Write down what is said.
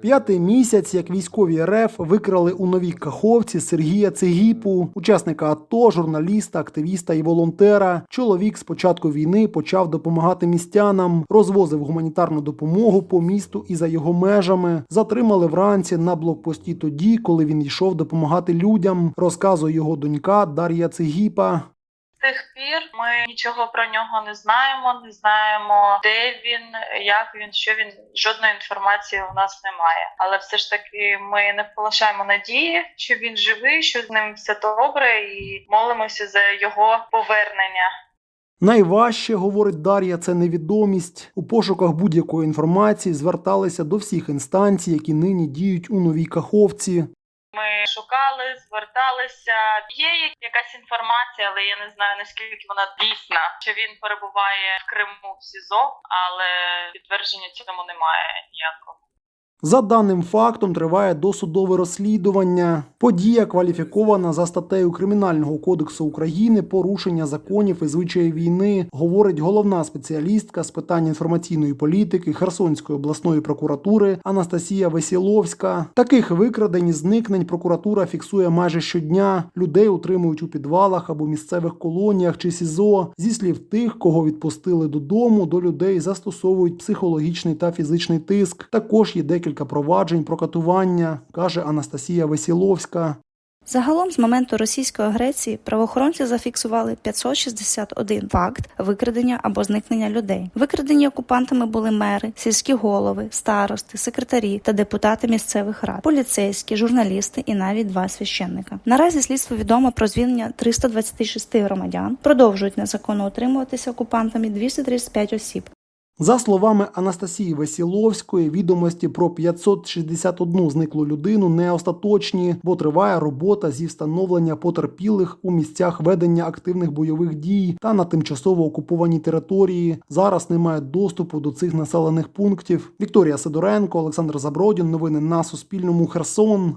П'ятий місяць, як військові РФ викрали у новій Каховці Сергія Цегіпу, учасника АТО, журналіста, активіста і волонтера. Чоловік з початку війни почав допомагати містянам, розвозив гуманітарну допомогу по місту і за його межами. Затримали вранці на блокпості тоді, коли він йшов допомагати людям. Розказує його донька Дар'я Цегіпа. Тих пір ми нічого про нього не знаємо, не знаємо, де він, як він, що він. Жодної інформації у нас немає. Але все ж таки ми не полишаємо надії, що він живий, що з ним все добре, і молимося за його повернення. Найважче, говорить Дар'я, це невідомість. У пошуках будь-якої інформації зверталися до всіх інстанцій, які нині діють у новій Каховці. Ми шукали, зверталися. Є якась інформація, але я не знаю наскільки вона дійсна. Що він перебуває в Криму в СІЗО, але підтвердження цьому немає ніякого. За даним фактом триває досудове розслідування. Подія кваліфікована за статтею Кримінального кодексу України порушення законів і звичаїв війни, говорить головна спеціалістка з питань інформаційної політики Херсонської обласної прокуратури Анастасія Весіловська. Таких викрадень і зникнень прокуратура фіксує майже щодня. Людей утримують у підвалах або місцевих колоніях чи СІЗО. Зі слів тих, кого відпустили додому, до людей застосовують психологічний та фізичний тиск. Також є декілька проваджень про катування, каже Анастасія Весіловська. Загалом з моменту російської агресії правоохоронці зафіксували 561 факт викрадення або зникнення людей. Викрадені окупантами були мери, сільські голови, старости, секретарі та депутати місцевих рад, поліцейські, журналісти і навіть два священника. Наразі слідство відомо про звільнення 326 громадян. Продовжують незаконно утримуватися окупантами 235 осіб. За словами Анастасії Весіловської, відомості про 561 зниклу людину не остаточні, бо триває робота зі встановлення потерпілих у місцях ведення активних бойових дій та на тимчасово окупованій території. Зараз немає доступу до цих населених пунктів. Вікторія Сидоренко, Олександр Забродін. Новини на Суспільному. Херсон.